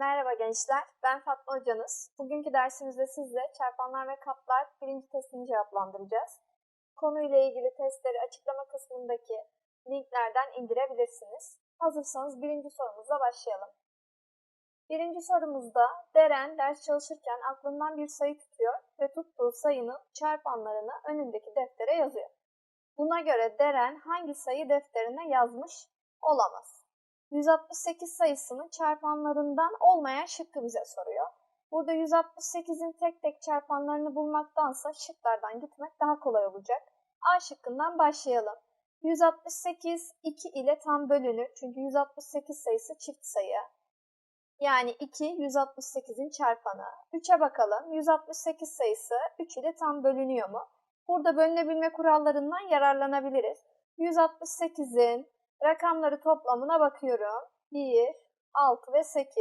Merhaba gençler, ben Fatma Hocanız. Bugünkü dersimizde sizle çarpanlar ve katlar birinci testini cevaplandıracağız. Konuyla ilgili testleri açıklama kısmındaki linklerden indirebilirsiniz. Hazırsanız birinci sorumuzla başlayalım. Birinci sorumuzda Deren ders çalışırken aklından bir sayı tutuyor ve tuttuğu sayının çarpanlarını önündeki deftere yazıyor. Buna göre Deren hangi sayı defterine yazmış olamaz? 168 sayısının çarpanlarından olmayan şıkkı bize soruyor. Burada 168'in tek tek çarpanlarını bulmaktansa şıklardan gitmek daha kolay olacak. A şıkkından başlayalım. 168 2 ile tam bölünür çünkü 168 sayısı çift sayı. Yani 2 168'in çarpanı. 3'e bakalım. 168 sayısı 3 ile tam bölünüyor mu? Burada bölünebilme kurallarından yararlanabiliriz. 168'in rakamları toplamına bakıyorum. 1, 6 ve 8.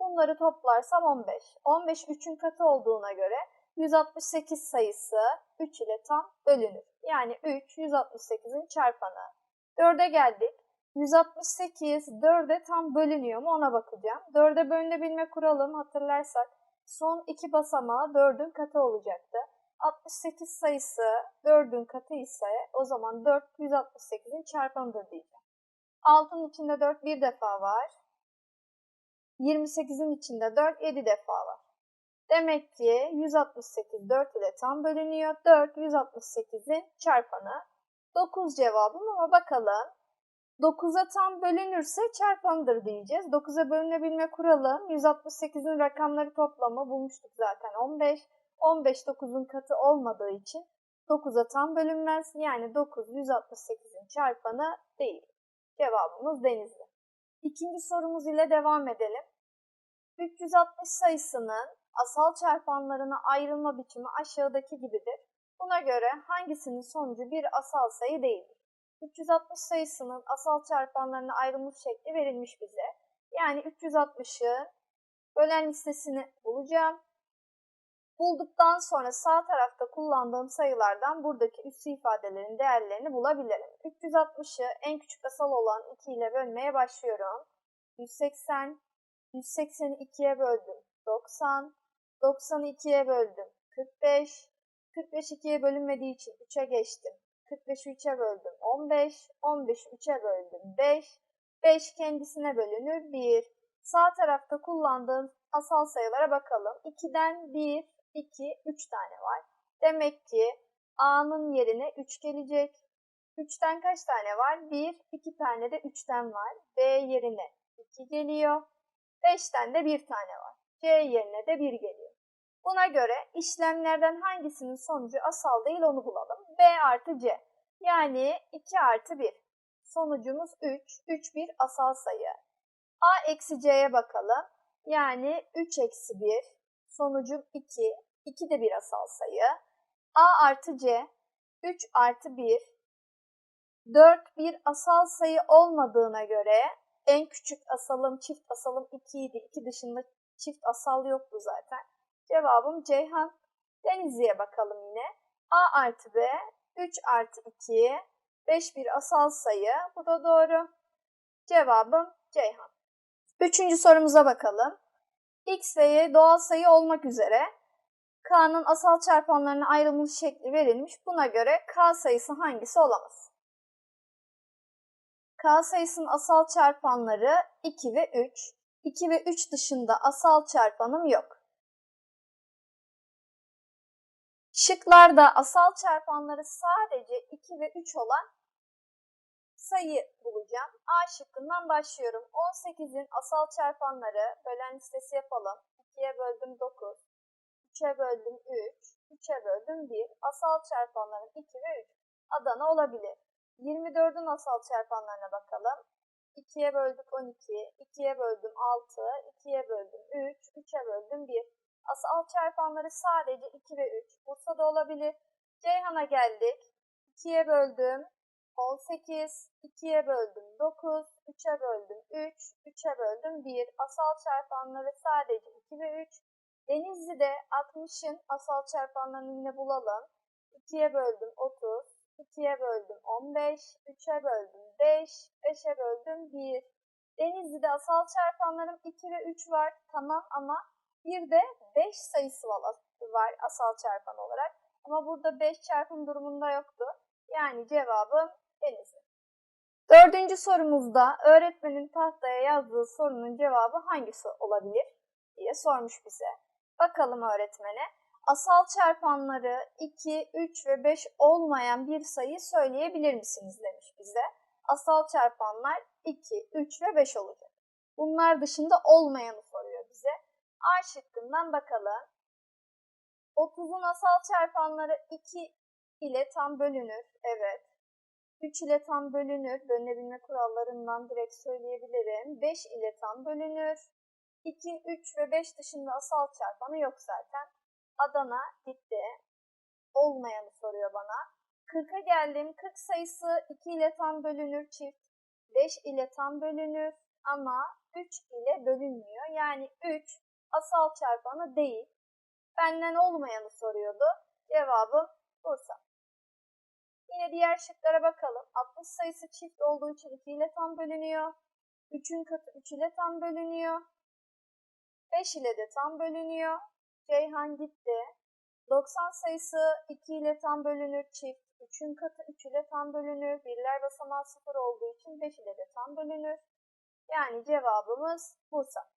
Bunları toplarsam 15. 15 3'ün katı olduğuna göre 168 sayısı 3 ile tam bölünür. Yani 3 168'in çarpanı. 4'e geldik. 168 4'e tam bölünüyor mu ona bakacağım. 4'e bölünebilme kuralım hatırlarsak son iki basamağı 4'ün katı olacaktı. 68 sayısı 4'ün katı ise o zaman 4 168'in çarpanıdır diyeceğim. 6'nın içinde 4 bir defa var. 28'in içinde 4 7 defa var. Demek ki 168 4 ile tam bölünüyor. 4 168'in çarpanı. 9 cevabım ama bakalım. 9'a tam bölünürse çarpanıdır diyeceğiz. 9'a bölünebilme kuralım. 168'in rakamları toplamı bulmuştuk zaten 15. 15 9'un katı olmadığı için 9'a tam bölünmez. Yani 9 168'in çarpanı değil. Cevabımız Denizli. İkinci sorumuz ile devam edelim. 360 sayısının asal çarpanlarına ayrılma biçimi aşağıdaki gibidir. Buna göre hangisinin sonucu bir asal sayı değildir? 360 sayısının asal çarpanlarına ayrılmış şekli verilmiş bize. Yani 360'ı bölen listesini bulacağım. Bulduktan sonra sağ tarafta kullandığım sayılardan buradaki üssü ifadelerin değerlerini bulabilirim. 360'ı en küçük asal olan 2 ile bölmeye başlıyorum. 180, 180'i 2'ye böldüm. 90, 90'ı 2'ye böldüm. 45, 45 2'ye bölünmediği için 3'e geçtim. 45'i 3'e böldüm. 15, 15'i 3'e böldüm. 5, 5 kendisine bölünür. 1. Sağ tarafta kullandığım asal sayılara bakalım. 2'den 1, 2, 3 tane var. Demek ki A'nın yerine 3 gelecek. 3'ten kaç tane var? 1, 2 tane de 3'ten var. B yerine 2 geliyor. 5'ten de 1 tane var. C yerine de 1 geliyor. Buna göre işlemlerden hangisinin sonucu asal değil onu bulalım. B artı C. Yani 2 artı 1. Sonucumuz 3. 3 bir asal sayı. A eksi C'ye bakalım. Yani 3 eksi 1. Sonucum 2. 2 de bir asal sayı. A artı C. 3 artı 1. 4 bir asal sayı olmadığına göre en küçük asalım çift asalım 2 idi. 2 dışında çift asal yoktu zaten. Cevabım Ceyhan. Denizli'ye bakalım yine. A artı B 3 artı 2 5 bir asal sayı. Bu da doğru. Cevabım Ceyhan. Üçüncü sorumuza bakalım. X ve Y doğal sayı olmak üzere K'nın asal çarpanlarına ayrılmış şekli verilmiş. Buna göre K sayısı hangisi olamaz? K sayısının asal çarpanları 2 ve 3. 2 ve 3 dışında asal çarpanım yok. Şıklarda asal çarpanları sadece 2 ve 3 olan sayı bulacağım. A şıkkından başlıyorum. 18'in asal çarpanları bölen listesi yapalım. 2'ye böldüm 9, 3'e böldüm 3, 3'e böldüm 1. Asal çarpanların 2 ve 3. Adana olabilir. 24'ün asal çarpanlarına bakalım. 2'ye böldük 12, 2'ye böldüm 6, 2'ye böldüm 3, 3'e böldüm 1. Asal çarpanları sadece 2 ve 3. Bursa'da olabilir. Ceyhan'a geldik. 2'ye böldüm 18, 2'ye böldüm 9, 3'e böldüm 3, 3'e böldüm 1. Asal çarpanları sadece 2 ve 3. Denizli'de 60'ın asal çarpanlarını yine bulalım. 2'ye böldüm 30, 2'ye böldüm 15, 3'e böldüm 5, 5'e böldüm 1. Denizli'de asal çarpanlarım 2 ve 3 var. Tamam ama bir de 5 sayısı var, asal çarpan olarak. Ama burada 5 çarpım durumunda yoktu. Yani cevabım Denizli. Dördüncü sorumuzda öğretmenin tahtaya yazdığı sorunun cevabı hangisi olabilir diye sormuş bize. Bakalım öğretmene. Asal çarpanları 2, 3 ve 5 olmayan bir sayı söyleyebilir misiniz demiş bize. Asal çarpanlar 2, 3 ve 5 olacak. Bunlar dışında olmayanı soruyor bize. A şıkkından bakalım. 30'un asal çarpanları 2 ile tam bölünür. Evet. 3 ile tam bölünür. Bölünebilme kurallarından direkt söyleyebilirim. 5 ile tam bölünür. 2, 3 ve 5 dışında asal çarpanı yok zaten. Adana gitti. Olmayanı soruyor bana. 40'a geldim. 40 sayısı 2 ile tam bölünür çift. 5 ile tam bölünür ama 3 ile bölünmüyor. Yani 3 asal çarpanı değil. Benden olmayanı soruyordu. Cevabım Bursa. Yine diğer şıklara bakalım. 60 sayısı çift olduğu için 2 ile tam bölünüyor. 3'ün katı 3 ile tam bölünüyor. 5 ile de tam bölünüyor. Ceyhan gitti. 90 sayısı 2 ile tam bölünür çift. 3'ün katı 3 ile tam bölünür. Birler basamağı 0 olduğu için 5 ile de tam bölünür. Yani cevabımız Bursa.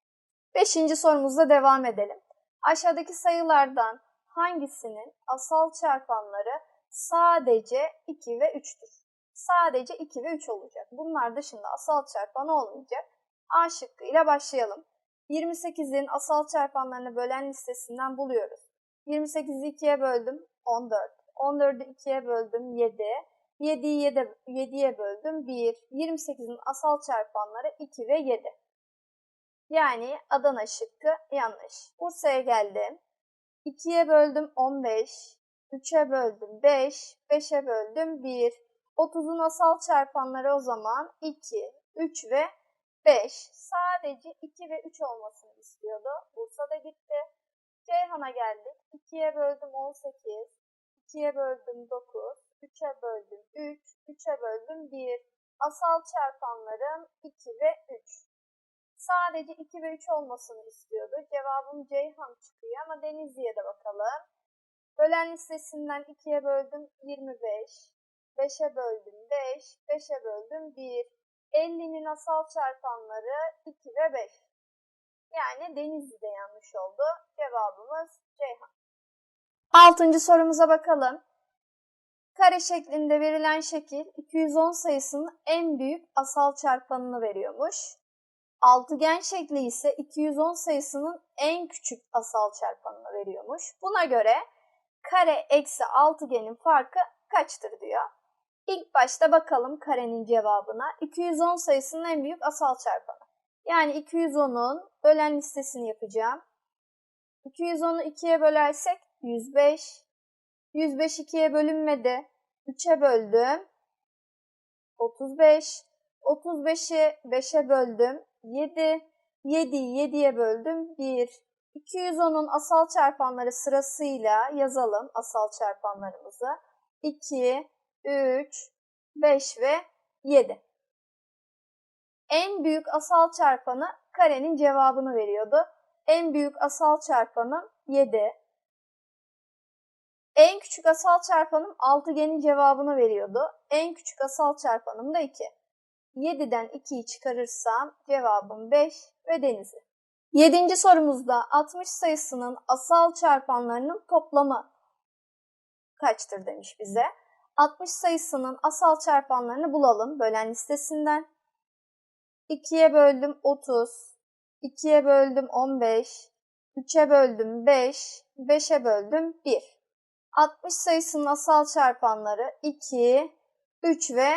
Beşinci sorumuzla devam edelim. Aşağıdaki sayılardan hangisinin asal çarpanları sadece 2 ve 3'tür? Sadece 2 ve 3 olacak. Bunlar dışında asal çarpanı olmayacak. A şıkkıyla başlayalım. 28'in asal çarpanlarını bölen listesinden buluyoruz. 28'i 2'ye böldüm 14. 14'ü 2'ye böldüm 7. 7'yi 7'ye böldüm 1. 28'in asal çarpanları 2 ve 7. Yani Adana şıkkı yanlış. Bursa'ya geldim. 2'ye böldüm 15. 3'e böldüm 5. 5'e böldüm 1. 30'un asal çarpanları o zaman 2, 3 ve 5. Sadece 2 ve 3 olmasını istiyordu. Bursa'da gitti. Ceyhan'a geldik. 2'ye böldüm 18. 2'ye böldüm 9. 3'e böldüm 3. 3'e böldüm 1. Asal çarpanlarım 2 ve 3. Sadece 2 ve 3 olmasını istiyordu. Cevabım Ceyhan çıkıyor ama Denizli'ye de bakalım. Bölen listesinden 2'ye böldüm 25. 5'e böldüm 5. 5'e böldüm 1. 50'nin asal çarpanları 2 ve 5. Yani Denizli'de yanlış oldu. Cevabımız Ceyhan. Altıncı sorumuza bakalım. Kare şeklinde verilen şekil 210 sayısının en büyük asal çarpanını veriyormuş. Altıgen şekli ise 210 sayısının en küçük asal çarpanını veriyormuş. Buna göre kare eksi altıgenin farkı kaçtır diyor. İlk başta bakalım karenin cevabına. 210 sayısının en büyük asal çarpanı. Yani 210'un bölen listesini yapacağım. 210'u 2'ye bölersek 105. 105 2'ye bölünmedi. 3'e böldüm. 35. 35'i 5'e böldüm. 7. 7'yi 7'ye böldüm. 1. 210'un asal çarpanları sırasıyla yazalım asal çarpanlarımızı. 2, 3, 5 ve 7. En büyük asal çarpanı karenin cevabını veriyordu. En büyük asal çarpanım 7. En küçük asal çarpanım altıgenin cevabını veriyordu. En küçük asal çarpanım da 2. 7'den 2'yi çıkarırsam cevabım 5 ve Denizli. Yedinci sorumuzda 60 sayısının asal çarpanlarının toplamı kaçtır demiş bize. 60 sayısının asal çarpanlarını bulalım bölen listesinden. 2'ye böldüm 30, 2'ye böldüm 15, 3'e böldüm 5, 5'e böldüm 1. 60 sayısının asal çarpanları 2, 3 ve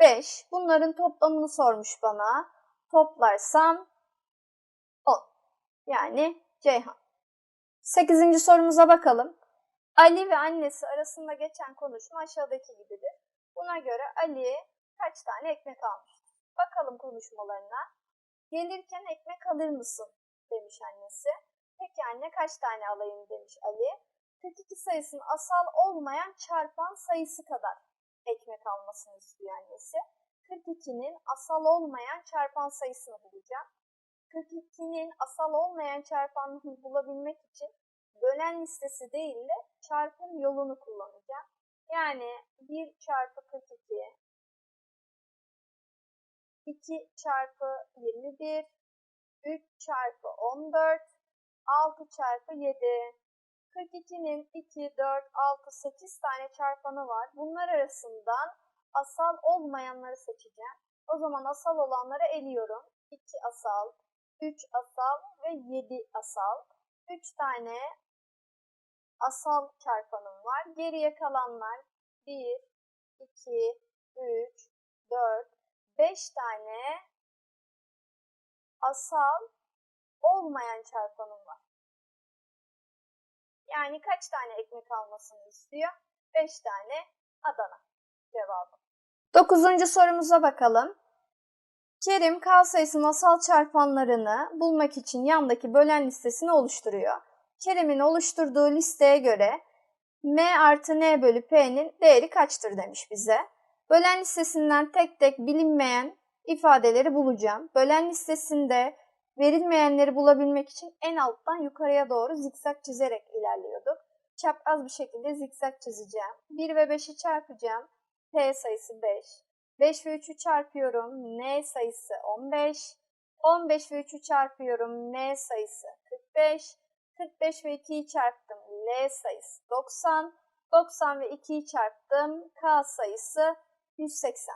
5. Bunların toplamını sormuş bana. Toplarsam 10. Yani Ceyhan. 8. sorumuza bakalım. Ali ve annesi arasında geçen konuşma aşağıdaki gibidir. Buna göre Ali kaç tane ekmek almıştır? Bakalım konuşmalarına. Gelirken ekmek alır mısın? demiş annesi. Peki anne kaç tane alayım demiş Ali. 42 sayısının asal olmayan çarpan sayısı kadar ekmek almasını istiyor annesi. 42'nin asal olmayan çarpan sayısını bulacağım. 42'nin asal olmayan çarpanını bulabilmek için bölen listesi değil de çarpım yolunu kullanacağım. Yani 1 çarpı 42, 2 çarpı 21, 3 çarpı 14, 6 çarpı 7. 42'nin 2, 4, 6, 8 tane çarpanı var. Bunlar arasından asal olmayanları seçeceğim. O zaman asal olanları eliyorum. 2 asal, 3 asal ve 7 asal. 3 tane asal çarpanım var. Geriye kalanlar 1, 2, 3, 4, 5 tane asal olmayan çarpanım var. Yani kaç tane ekmek almasını istiyor? 5 tane Adana cevabı. Dokuzuncu sorumuza bakalım. Kerim K sayısının asal çarpanlarını bulmak için yandaki bölen listesini oluşturuyor. Kerim'in oluşturduğu listeye göre M artı N bölü P'nin değeri kaçtır demiş bize. Bölen listesinden tek tek bilinmeyen ifadeleri bulacağım. Bölen listesinde verilmeyenleri bulabilmek için en alttan yukarıya doğru zikzak çizerek ilerliyorduk. Çapraz bir şekilde zikzak çizeceğim. 1 ve 5'i çarpacağım. P sayısı 5. 5 ve 3'ü çarpıyorum. N sayısı 15. 15 ve 3'ü çarpıyorum. N sayısı 45. 45 ve 2'yi çarptım. L sayısı 90. 90 ve 2'yi çarptım. K sayısı 180.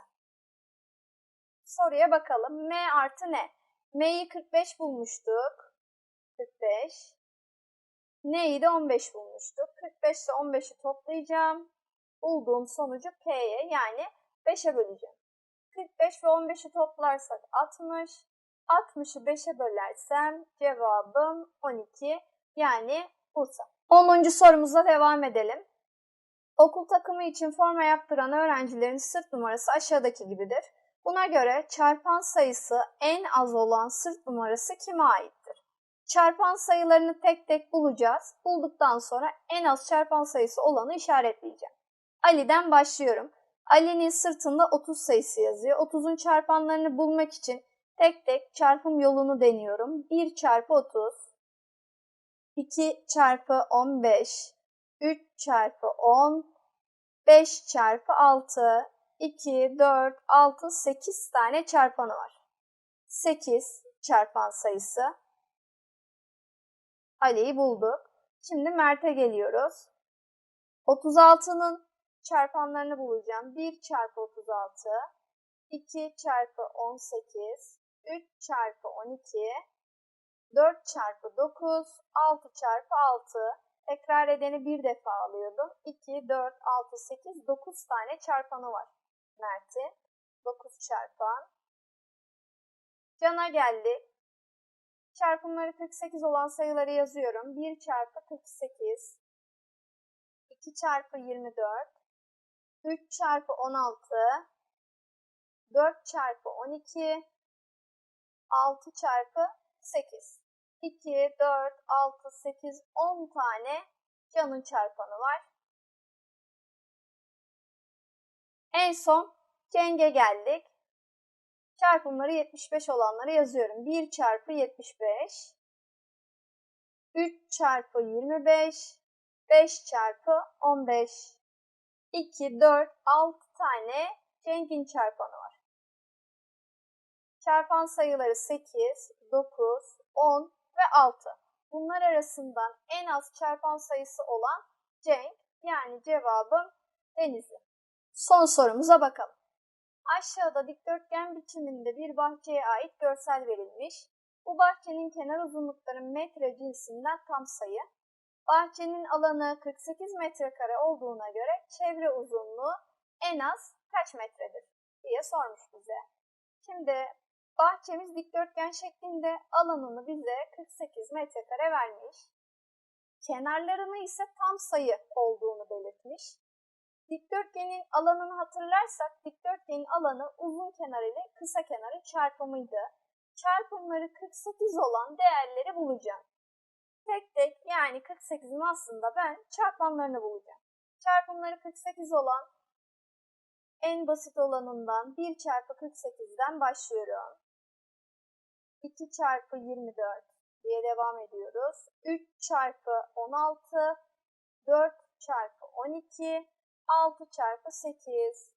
Soruya bakalım. M artı ne? M'yi 45 bulmuştuk. 45. N'yi de 15 bulmuştuk. 45 ile 15'i toplayacağım. Bulduğum sonucu P'ye yani 5'e böleceğim. 45 ve 15'i toplarsak 60. 60'ı 5'e bölersem cevabım 12 yani Bursa. 10. sorumuza devam edelim. Okul takımı için forma yaptıran öğrencilerin sırt numarası aşağıdaki gibidir. Buna göre çarpan sayısı en az olan sırt numarası kime aittir? Çarpan sayılarını tek tek bulacağız. Bulduktan sonra en az çarpan sayısı olanı işaretleyeceğim. Ali'den başlıyorum. Ali'nin sırtında 30 sayısı yazıyor. 30'un çarpanlarını bulmak için tek tek çarpım yolunu deniyorum. 1 çarpı 30, 2 çarpı 15, 3 çarpı 10, 5 çarpı 6, 2, 4, 6, 8 tane çarpanı var. 8 çarpan sayısı. Ali'yi bulduk. Şimdi Mert'e geliyoruz. 36'nın çarpanlarını bulacağım. 1 çarpı 36, 2 çarpı 18, 3 çarpı 12, 4 çarpı 9, 6 çarpı 6. Tekrar edeni bir defa alıyordum. 2, 4, 6, 8, 9 tane çarpanı var Mert'in. 9 çarpan. Can'a geldik. Çarpımları 48 olan sayıları yazıyorum. 1 çarpı 48, 2 çarpı 24, 3 çarpı 16, 4 çarpı 12, 6 çarpı 8. 2, 4, 6, 8, 10 tane canın çarpanı var. En son Ceng'e geldik. Çarpımları 75 olanları yazıyorum. 1 çarpı 75, 3 çarpı 25, 5 çarpı 15, 2, 4, 6 tane Cenk'in çarpanı var. Çarpan sayıları 8, 9, 10 ve 6. Bunlar arasından en az çarpan sayısı olan Cenk yani cevabım Denizli. Son sorumuza bakalım. Aşağıda dikdörtgen biçiminde bir bahçeye ait görsel verilmiş. Bu bahçenin kenar uzunlukları metre cinsinden tam sayı. Bahçenin alanı 48 metrekare olduğuna göre çevre uzunluğu en az kaç metredir diye sormuş bize. Şimdi bahçemiz dikdörtgen şeklinde alanını bize 48 metrekare vermiş. Kenarlarını ise tam sayı olduğunu belirtmiş. Dikdörtgenin alanını hatırlarsak dikdörtgenin alanı uzun kenar ile kısa kenarın çarpımıydı. Çarpımları 48 olan değerleri bulacağım. Tek tek yani 48'in aslında ben çarpanlarını bulacağım. Çarpımları 48 olan en basit olanından 1 çarpı 48'den başlıyorum. 2 çarpı 24 diye devam ediyoruz. 3 çarpı 16, 4 çarpı 12, 6 çarpı 8.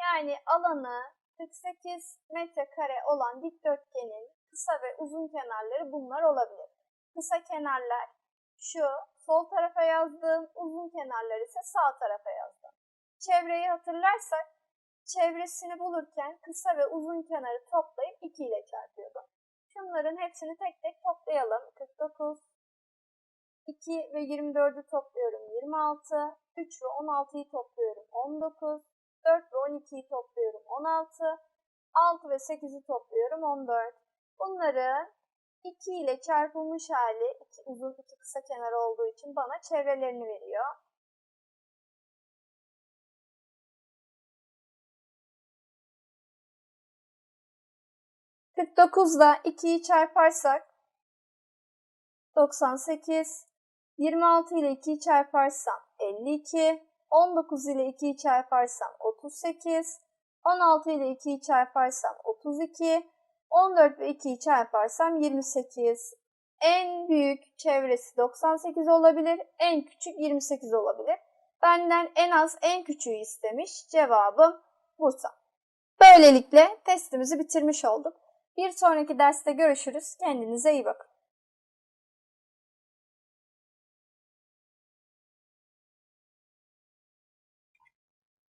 Yani alanı 48 metrekare olan dikdörtgenin kısa ve uzun kenarları bunlar olabilir. Kısa kenarlar şu sol tarafa yazdığım, uzun kenarlar ise sağ tarafa yazdım. Çevreyi hatırlarsak çevresini bulurken kısa ve uzun kenarı toplayıp 2 ile çarpıyordum. Şunların hepsini tek tek toplayalım. 49, 2 ve 24'ü topluyorum 26, 3 ve 16'yı topluyorum 19, 4 ve 12'yi topluyorum 16, 6 ve 8'i topluyorum 14. Bunları 2 ile çarpılmış hali, iki uzun iki kısa kenar olduğu için bana çevrelerini veriyor. ile 2'yi çarparsak 98, 26 ile 2'yi çarparsam 52, 19 ile 2'yi çarparsam 38, 16 ile 2'yi çarparsam 32, 14 ve 2'yi çarparsam 28. En büyük çevresi 98 olabilir, en küçük 28 olabilir. Benden en az en küçüğü istemiş. Cevabım Bursa. Böylelikle testimizi bitirmiş olduk. Bir sonraki derste görüşürüz. Kendinize iyi bakın.